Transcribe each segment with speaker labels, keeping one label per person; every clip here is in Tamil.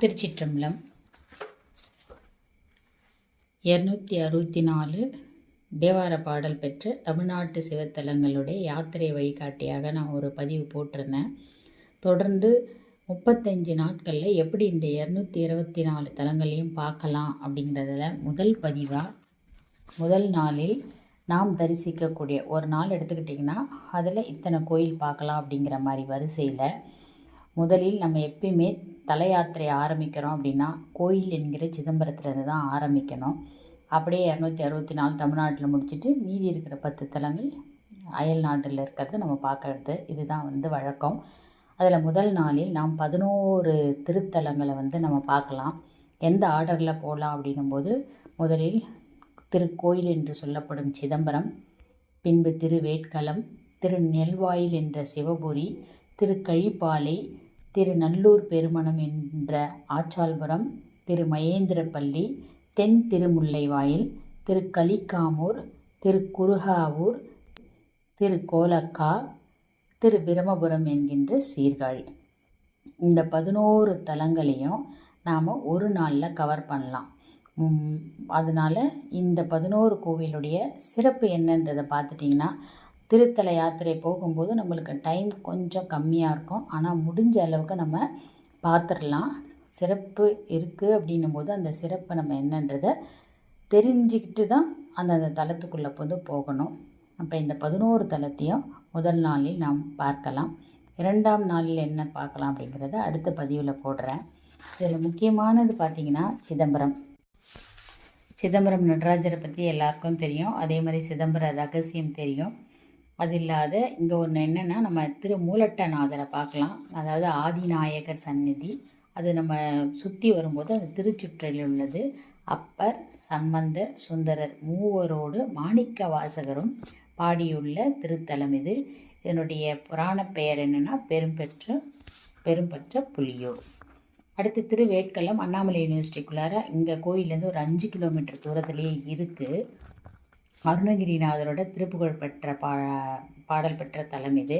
Speaker 1: திருச்சிற்றம்பலம் இரநூத்தி அறுபத்தி நாலு தேவார பாடல் பெற்ற தமிழ்நாட்டு சிவத்தலங்களுடைய யாத்திரை வழிகாட்டியாக நான் ஒரு பதிவு போட்டிருந்தேன். தொடர்ந்து முப்பத்தஞ்சு நாட்களில் எப்படி இந்த இரநூத்தி இருபத்தி நாலு தலங்களையும் பார்க்கலாம் அப்படிங்கிறதுல முதல் பதிவாக முதல் நாளில் நாம் தரிசிக்கக்கூடிய ஒரு நாள் எடுத்துக்கிட்டிங்கன்னா அதில் இத்தனை கோயில் பார்க்கலாம் அப்படிங்கிற மாதிரி வரிசையில் முதலில் நம்ம எப்பயுமே தல யாத்திரை ஆரம்பிக்கிறோம் அப்படின்னா கோயில் என்கிற சிதம்பரத்துலேருந்து தான் ஆரம்பிக்கணும். அப்படியே இரநூத்தி அறுபத்தி நாலு தமிழ்நாட்டில் முடிச்சுட்டு மீதி இருக்கிற பத்து தலங்கள் அயல் நாட்டில் இருக்கிறத நம்ம பார்க்கறது. இதுதான் வந்து வழக்கம். அதில் முதல் நாளில் நாம் பதினோரு திருத்தலங்களை வந்து நம்ம பார்க்கலாம். எந்த ஆர்டரில் போகலாம் அப்படின்னும்போது முதலில் திருக்கோயில் என்று சொல்லப்படும் சிதம்பரம் பின்பு திருவேட்களம் திரு நெல்வாயில் என்ற சிவபுரி திரு கழிப்பாலை திரு நல்லூர் பெருமணம் என்ற ஆச்சால்புரம் திரு மகேந்திரப்பள்ளி தென் திருமுல்லைவாயில் திரு கலிக்காமூர் திரு குருகாவூர் திரு கோலக்கா திரு பிரமபுரம் என்கின்ற சீர்காழி இந்த பதினோரு தலங்களையும் நாம் ஒரு நாளில் கவர் பண்ணலாம். அதனால் இந்த பதினோரு கோவிலுடைய சிறப்பு என்னன்றதை பார்த்துட்டிங்கன்னா திருத்தல யாத்திரை போகும்போது நம்மளுக்கு டைம் கொஞ்சம் கம்மியாக இருக்கும். ஆனால் முடிஞ்ச அளவுக்கு நம்ம பார்த்துடலாம் சிறப்பு இருக்குது அப்படின்னும் போது அந்த சிறப்பை நம்ம என்னன்றதை தெரிஞ்சுக்கிட்டு தான் அந்தந்த தலத்துக்குள்ளே வந்து போகணும். அப்போ இந்த பதினோரு தலத்தையும் முதல் நாளில் நாம் பார்க்கலாம். இரண்டாம் நாளில் என்ன பார்க்கலாம் அப்படிங்கிறத அடுத்த பதிவில் போடுறேன். இதில் முக்கியமானது பார்த்திங்கன்னா சிதம்பரம். சிதம்பரம் நடராஜரை பற்றி எல்லாருக்கும் தெரியும். அதே மாதிரி சிதம்பர ரகசியம் தெரியும். அது இல்லாத இங்கே ஒன்று என்னென்னா நம்ம திரு மூலட்டநாதரை பார்க்கலாம். அதாவது ஆதிநாயகர் சந்நிதி. அது நம்ம சுற்றி வரும்போது அது திருச்சுற்றில் உள்ளது. அப்பர் சம்பந்த சுந்தரர் மூவரோடு மாணிக்க வாசகரும் பாடியுள்ள திருத்தலம் இது. இதனுடைய புராண பெயர் என்னென்னா பெரும்பெற்ற பெரும்பெற்ற புலியூர். அடுத்து திருவேட்களம் அண்ணாமலை யூனிவர்சிட்டிக்குள்ளார இங்கே கோயிலேருந்து ஒரு அஞ்சு கிலோமீட்டர் தூரத்துலேயே இருக்குது அருணகிரிநாதரோட திருப்புகழ் பெற்ற பா பாடல் பெற்ற தலம் இது.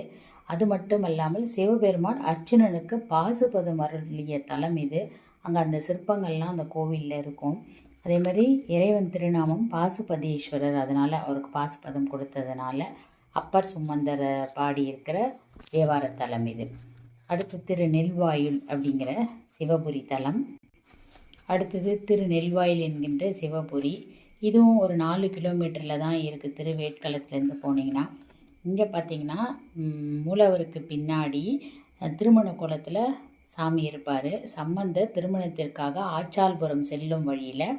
Speaker 1: அது மட்டும் அல்லாமல் சிவபெருமான் அர்ச்சுனனுக்கு பாசுபதம் அருளிய தலம் இது. அங்கே அந்த சிற்பங்கள்லாம் அந்த கோவிலில் இருக்கும். அதே மாதிரி இறைவன் திருநாமம் பாசுபதீஸ்வரர். அதனால் அவருக்கு பாசுபதம் கொடுத்ததுனால அப்பர் சுமந்தரை பாடியிருக்கிற தேவார தலம் இது. அடுத்து திரு நெல்வாயுல் அப்படிங்கிற சிவபுரி தலம். அடுத்தது திரு நெல்வாயில் என்கின்ற சிவபுரி. இதுவும் ஒரு நாலு கிலோமீட்டரில் தான் இருக்குது திருவேட்களத்துலேருந்து போனீங்கன்னா. இங்கே பார்த்தீங்கன்னா மூலவருக்கு பின்னாடி திருமண குளத்தில் சாமி இருப்பார். சம்பந்த திருமணத்திற்காக ஆச்சால்புரம் செல்லும் வழியில்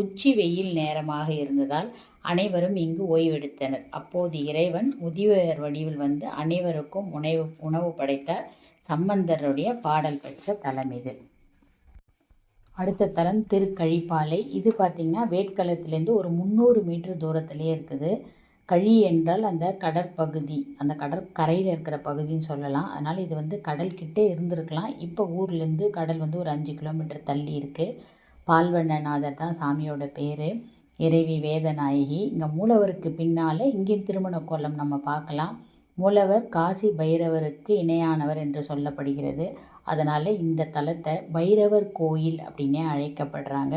Speaker 1: உச்சி வெயில் நேரமாக இருந்ததால் அனைவரும் இங்கு ஓய்வெடுத்தனர். அப்போது இறைவன் முதியவர் வடிவில் வந்து அனைவருக்கும் உணவு உணவு படைத்தார். சம்பந்தருடைய பாடல் பெற்ற தலம் இது. அடுத்த தலம் திருக்கழிப்பாலை. இது பார்த்திங்கன்னா வேட்களத்துலேருந்து ஒரு முந்நூறு மீட்டர் தூரத்துலேயே இருக்குது. கழி என்றால் அந்த கடற்பகுதி அந்த கடற்கரையில் இருக்கிற பகுதின்னு சொல்லலாம். அதனால் இது வந்து கடல்கிட்டே இருந்திருக்கலாம். இப்போ ஊர்லேருந்து கடல் வந்து ஒரு அஞ்சு கிலோமீட்டர் தள்ளி இருக்குது பால்வண்ணநாதர் தான் சாமியோட பேர். இறைவி வேதநாயகி. இங்கே மூலவருக்கு பின்னால் இங்கே திருமண கோலம் நம்ம பார்க்கலாம். மூலவர் காசி பைரவருக்கு இணையானவர் என்று சொல்லப்படுகிறது. அதனால் இந்த தலத்தை பைரவர் கோயில் அப்படின்னே அழைக்கப்படுறாங்க.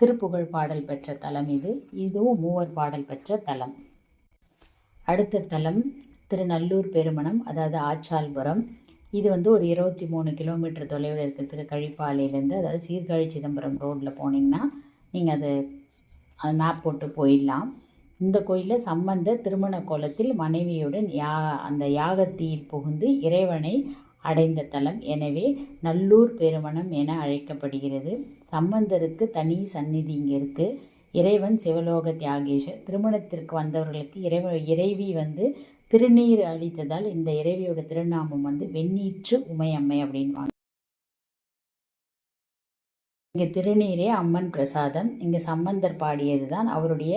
Speaker 1: திருப்புகழ் பாடல் பெற்ற தலம் இது. இதுவும் மூவர் பாடல் பெற்ற தலம். அடுத்த தலம் திருநல்லூர் பெருமணம் அதாவது ஆச்சால்புரம். இது வந்து ஒரு இருபத்தி மூணு கிலோமீட்டர் தொலைவில் இருக்குது திரு கழிப்பாலையிலேருந்து அதாவது சீர்காழி சிதம்பரம் ரோட்டில் போனீங்கன்னா நீங்கள் அது அது மேப் போட்டு போயிடலாம். இந்த கோயிலில் சம்பந்த திருமண கோலத்தில் மனைவியுடன் யா அந்த யாகத்தீயில் புகுந்து இறைவனை அடைந்த தலம். எனவே நல்லூர் பெருமணம் என அழைக்கப்படுகிறது. சம்பந்தருக்கு தனி சந்நிதி இங்கே இருக்குது இறைவன் சிவலோக தியாகேஷர் திருமணத்திற்கு வந்தவர்களுக்கு இறைவ இறைவி வந்து திருநீர் அளித்ததால் இந்த இறைவியோட திருநாமம் வந்து வெண்ணீற்று உமையம்மை அப்படின்வாங்க இங்கே திருநீரே அம்மன் பிரசாதம். இங்கே சம்பந்தர் பாடியது தான் அவருடைய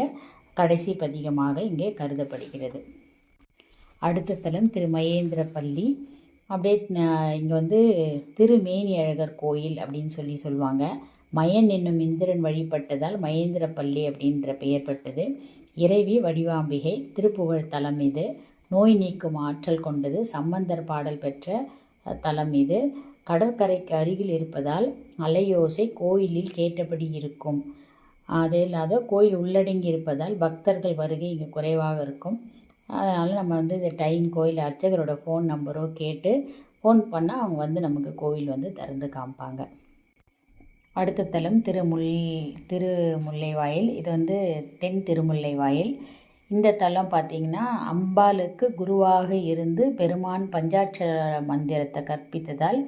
Speaker 1: கடைசி பதிகமாக இங்கே கருதப்படுகிறது. அடுத்த தலம் திரு மகேந்திரப்பள்ளி அப்படியே இங்கே வந்து திருமேனி அழகர் கோயில் அப்படின்னு சொல்லி சொல்லுவாங்க. மயன் என்னும் இந்திரன் வழிபட்டதால் மகேந்திரப்பள்ளி அப்படின்ற பெயர் பட்டது இறைவி வடிவாம்பிகை திருப்புகழ் தலம் இது. நோய் நீக்கும் ஆற்றல் கொண்டது சம்பந்தர் பாடல் பெற்ற தலம் இது. கடற்கரைக்கு அருகில் இருப்பதால் அலையோசை கோயிலில் கேட்டபடி இருக்கும். அது இல்லாத கோயில் உள்ளடங்கி இருப்பதால் பக்தர்கள் வருகை இங்கே குறைவாக இருக்கும். அதனால் நம்ம வந்து இந்த டைம் கோயில் அர்ச்சகரோட ஃபோன் நம்பரோ கேட்டு ஃபோன் பண்ணால் அவங்க வந்து நமக்கு கோயில் வந்து திறந்து காமிப்பாங்க. அடுத்த தலம் திருமுல் திருமுல்லைவாயில். இது வந்து தென் திருமுல்லைவாயில். இந்த தலம் பார்த்திங்கன்னா அம்பாளுக்கு குருவாக இருந்து பெருமான் பஞ்சாட்சர மந்திரத்தை கற்பித்ததால்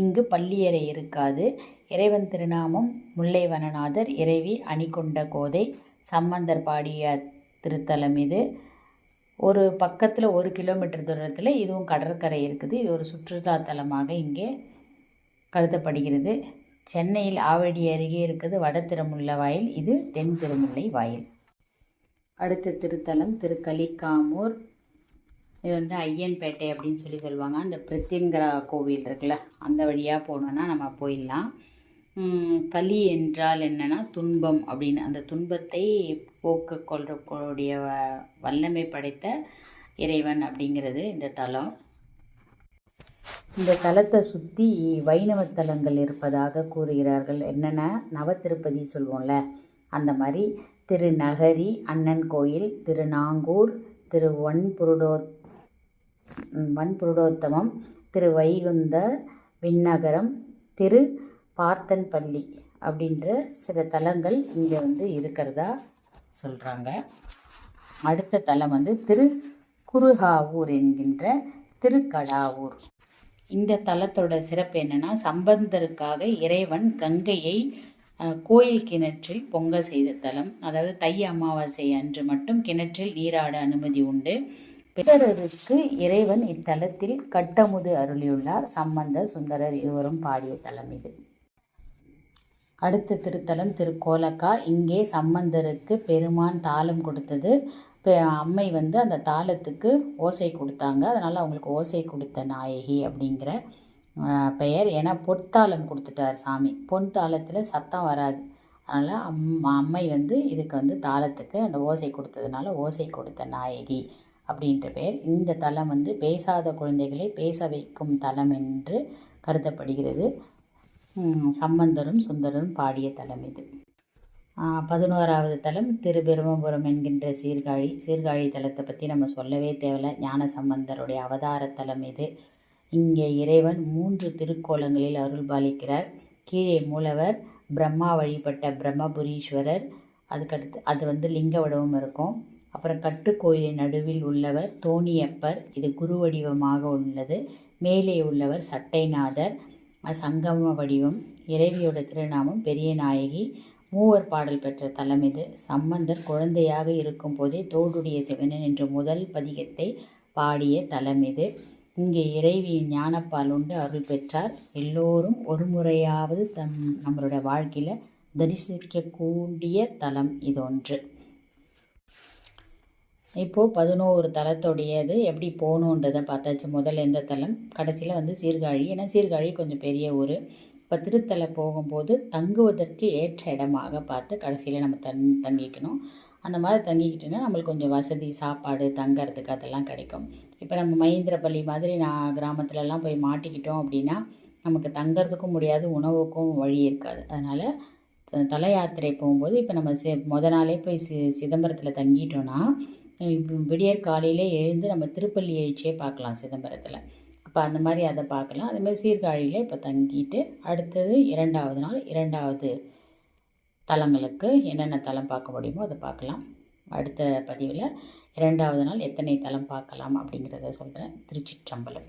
Speaker 1: இங்கு பள்ளியறை இருக்காது. இறைவன் திருநாமம் முல்லைவனநாதர் இறைவி அணிகொண்ட கோதை சம்பந்தர் பாடிய திருத்தலம் இது. ஒரு பக்கத்தில் ஒரு கிலோமீட்டர் தூரத்தில் இதுவும் கடற்கரை இருக்குது. இது ஒரு சுற்றுலா தலமாக இங்கே கருதப்படுகிறது. சென்னையில் ஆவடி அருகே இருக்குது வட திருமுல்லை வாயில் இது தென் திருமுல்லை வாயில். அடுத்த திருத்தலம் திருக்கலிக்காமூர் இது வந்து ஐயன்பேட்டை அப்படின்னு சொல்லி சொல்லுவாங்க. அந்த பிரித்திங்கரா கோவில் இருக்குல்ல அந்த வழியாக போனோன்னா நம்ம போயிடலாம். கலி என்றால் என்னென்னா துன்பம் அப்படின்னு. அந்த துன்பத்தை போக்க கொள்றக்கூடிய வல்லமை படைத்த இறைவன் அப்படிங்கிறது இந்த தலம். இந்த தலத்தை சுற்றி வைணவ தலங்கள் இருப்பதாக கூறுகிறார்கள். என்னென்ன நவத்திருப்பதி சொல்லுவோம்ல அந்த மாதிரி திருநகரி அண்ணன் கோயில் திருநாங்கூர் திரு வன்புருடோ வன்புருடோத்தமம் திரு வைகுந்த விண்ணகரம் திரு பார்த்தன்பள்ளி அப்படின்ற சில தலங்கள் இங்கே வந்து இருக்கிறதா சொல்கிறாங்க அடுத்த தலம் வந்து திரு குருகாவூர் என்கின்ற திருக்கடாவூர். இந்த தலத்தோட சிறப்பு என்னென்னா சம்பந்தருக்காக இறைவன் கங்கையை கோயில் கிணற்றில் பொங்க செய்த தலம். அதாவது தை அமாவாசை அன்று மட்டும் கிணற்றில் நீராட அனுமதி உண்டு. பிறருக்கு இறைவன் இத்தலத்தில் கட்டமுது அருளியுள்ளார். சம்பந்தர் சுந்தரர் இருவரும் பாடிய தலம் இது. அடுத்த திருத்தலம் திருக்கோலக்கா. இங்கே சம்பந்தருக்கு பெருமான் தாளம் கொடுத்தது. அம்மை வந்து அந்த தாளத்துக்கு ஓசை கொடுத்தாங்க. அதனால் அவங்களுக்கு ஓசை கொடுத்த நாயகி அப்படிங்கிற பெயர். ஏன்னா பொற்தாளம் கொடுத்துட்டார் சாமி. பொன் தாளத்தில் சத்தம் வராது. அதனால் அம் அம்மை வந்து இதுக்கு வந்து தாளத்துக்கு அந்த ஓசை கொடுத்ததுனால ஓசை கொடுத்த நாயகி அப்படின்ற பெயர். இந்த தலம் வந்து பேசாத குழந்தைகளை பேச வைக்கும் தலம் என்று கருதப்படுகிறது. சம்பந்தரும் சுந்தரரும் பாடிய தலம் இது. பதினோராவது தலம் திருபெருமபுரம் என்கின்ற சீர்காழி சீர்காழி தலத்தை பற்றி நம்ம சொல்லவே தேவையில்ல. ஞான சம்பந்தருடைய அவதார தலம் இது. இங்கே இறைவன் மூன்று திருக்கோலங்களில் அருள் பாலிக்கிறார் கீழே மூலவர் பிரம்மா வழிபட்ட பிரம்மபுரீஸ்வரர் அதுக்கடுத்து அது வந்து லிங்க வடிவம் இருக்கும். அப்புறம் கட்டுக்கோயிலின் நடுவில் உள்ளவர் தோணியப்பர் இது குரு வடிவமாக உள்ளது. மேலே உள்ளவர் சட்டைநாதர் சங்கம வடிவம் இறைவியோட திருநாமம் பெரிய நாயகி மூவர் பாடல் பெற்ற தலம் இது. சம்பந்தர் குழந்தையாக இருக்கும் போதே தோடுடைய சிவனன் என்ற முதல் பதிகத்தை பாடிய தலம் இது. இங்கே இறைவியின் ஞானப்பால் உண்டு அருள் பெற்றார். எல்லோரும் ஒரு முறையாவது தம் நம்மளுடைய வாழ்க்கையில் தரிசிக்கக்கூடிய தலம் இது ஒன்று. இப்போது பதினோரு தலத்தோடையது எப்படி போகணுன்றதை பார்த்தாச்சு. முதல்ல எந்த தலம் கடைசியில் வந்து சீர்காழி. ஏன்னா சீர்காழி கொஞ்சம் பெரிய ஊர். இப்போ திருத்தலை போகும்போது தங்குவதற்கு ஏற்ற இடமாக பார்த்து கடைசியில் நம்ம தங் தங்கிக்கணும். அந்த மாதிரி தங்கிக்கிட்டோன்னா நம்மளுக்கு கொஞ்சம் வசதி சாப்பாடு தங்கிறதுக்கு அதெல்லாம் கிடைக்கும். இப்போ நம்ம மகேந்திரப்பள்ளி மாதிரி நான் கிராமத்துலலாம் போய் மாட்டிக்கிட்டோம் அப்படின்னா நமக்கு தங்கிறதுக்கும் முடியாது உணவுக்கும் வழி இருக்காது. அதனால் தல யாத்திரை போகும்போது இப்போ நம்ம சி முத நாளே போய் சி சிதம்பரத்தில் தங்கிட்டோன்னா விடியற் காலையிலே எழுந்து நம்ம திருப்பள்ளி எழுச்சியே பார்க்கலாம் சிதம்பரத்தில். அப்போ அந்த மாதிரி அதை பார்க்கலாம். அதுமாதிரி சீர்காழியில் இப்போ தங்கிட்டு அடுத்தது இரண்டாவது நாள் இரண்டாவது தலங்களுக்கு என்னென்ன தலம் பார்க்க முடியுமோ அதை பார்க்கலாம். அடுத்த பதிவில் இரண்டாவது நாள் எத்தனை தலம் பார்க்கலாம் அப்படிங்கிறத சொல்கிறேன் திருச்சிற்றம்பலம்.